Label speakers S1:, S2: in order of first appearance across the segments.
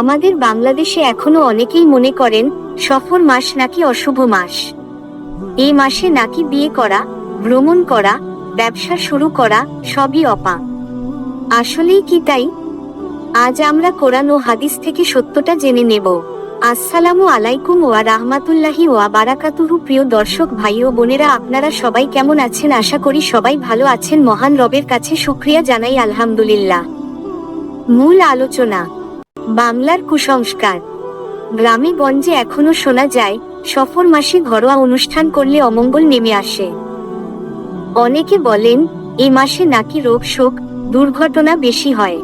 S1: আমাদের বাংলাদেশে এখনও অনেকেই মনে করেন, সফর মাস নাকি অশুভ মাস। এই মাসে নাকি বিয়ে করা, ভ্রমণ করা, ব্যবসা শুরু করা, সবই অপা। আসলেই কি তাই? আজ আমরা কোরআন ও হাদিস থেকে সত্যটা জেনে নেব। আসসালামু আলাইকুম ওয়া রাহমাতুল্লাহি ওয়া বারাকাতুহু, প্রিয় দর্শক, ভাই ও বোনেরা, আপনারা সবাই কেমন আছেন? আশা করি সবাই ভালো আছেন। মহান রবের কাছে শুক্রিয়া জানাই, আলহামদুলিল্লাহ। মূল আলোচনা বাংলার কুসংস্কার। গ্রামে গঞ্জে এখনও শোনা যায়, সফর মাসে ঘরোয়া অনুষ্ঠান করলে অমঙ্গল নেমে আসে। অনেকে বলেন এই মাসে নাকি রোগ শোক, দুর্ঘটনা বেশি হয়।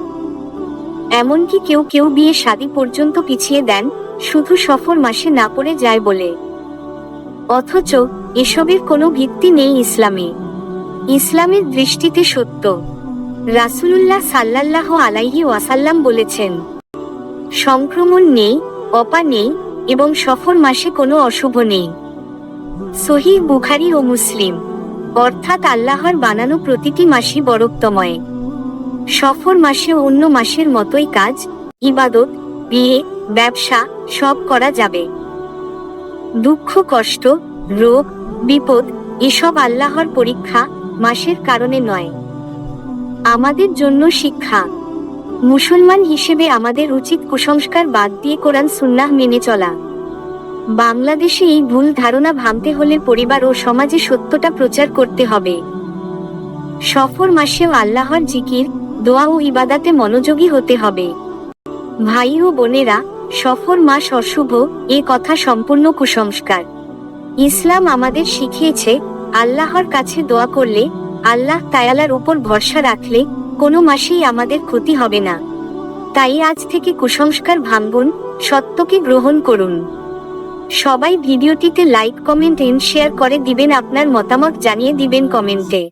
S1: এমনকি কেউ কেউ বিয়ে শাদী পর্যন্ত পিছিয়ে দেন, শুধু সফর মাসে না পড়ে যায় বলে। অথচ, এসবের কোনো ভিত্তি নেই ইসলামে। ইসলামের দৃষ্টিতে সত্য। রাসূলুল্লাহ সাল্লাল্লাহু আলাইহি ওয়াসাল্লাম বলেছেন সংক্রমণ নেই অপা নেই এবং সফর মাসে কোনো অশুভ নেই। সহিহ বুখারি ও মুসলিম। অর্থাৎ আল্লাহর বানানো প্রতিটি মাসই বরক্তময়। সফর মাসে অন্য মাসের মতোই কাজ, ইবাদত, বিয়ে, ব্যবসা সব করা যাবে। দুঃখ, কষ্ট, রোগ, বিপদ এসব আল্লাহর পরীক্ষা মাসের কারণে নয়। আমাদের জন্য শিক্ষা। মুসলমান হিসেবে আমাদের উচিত কুসংস্কার বাদ দিয়ে কোরআন সুন্নাহ মেনে চলা। বাংলাদেশে এই ভুল ধারণা ভাঙতে হলে পরিবার ও সমাজে সত্যটা প্রচার করতে হবে। সফর মাসেও আল্লাহর জিকির, দোয়া ও ইবাদাতে মনোযোগী হতে হবে। ভাই ও বোনেরা, সফর মাস অশুভ, এ কথা সম্পূর্ণ কুসংস্কার। ইসলাম আমাদের শিখিয়েছে, আল্লাহর কাছে দোয়া করলে, আল্লাহ তায়ালার উপর ভরসা রাখলে কোনো মাসেই আমাদের ক্ষতি হবে না। তাই আজ থেকে কুসংস্কার ভাঙ্গুন সত্যকে গ্রহণ করুন। সবাই ভিডিওটিতে লাইক কমেন্ট এন্ড শেয়ার করে দিবেন, আপনার মতামত জানিয়ে দিবেন কমেন্টে।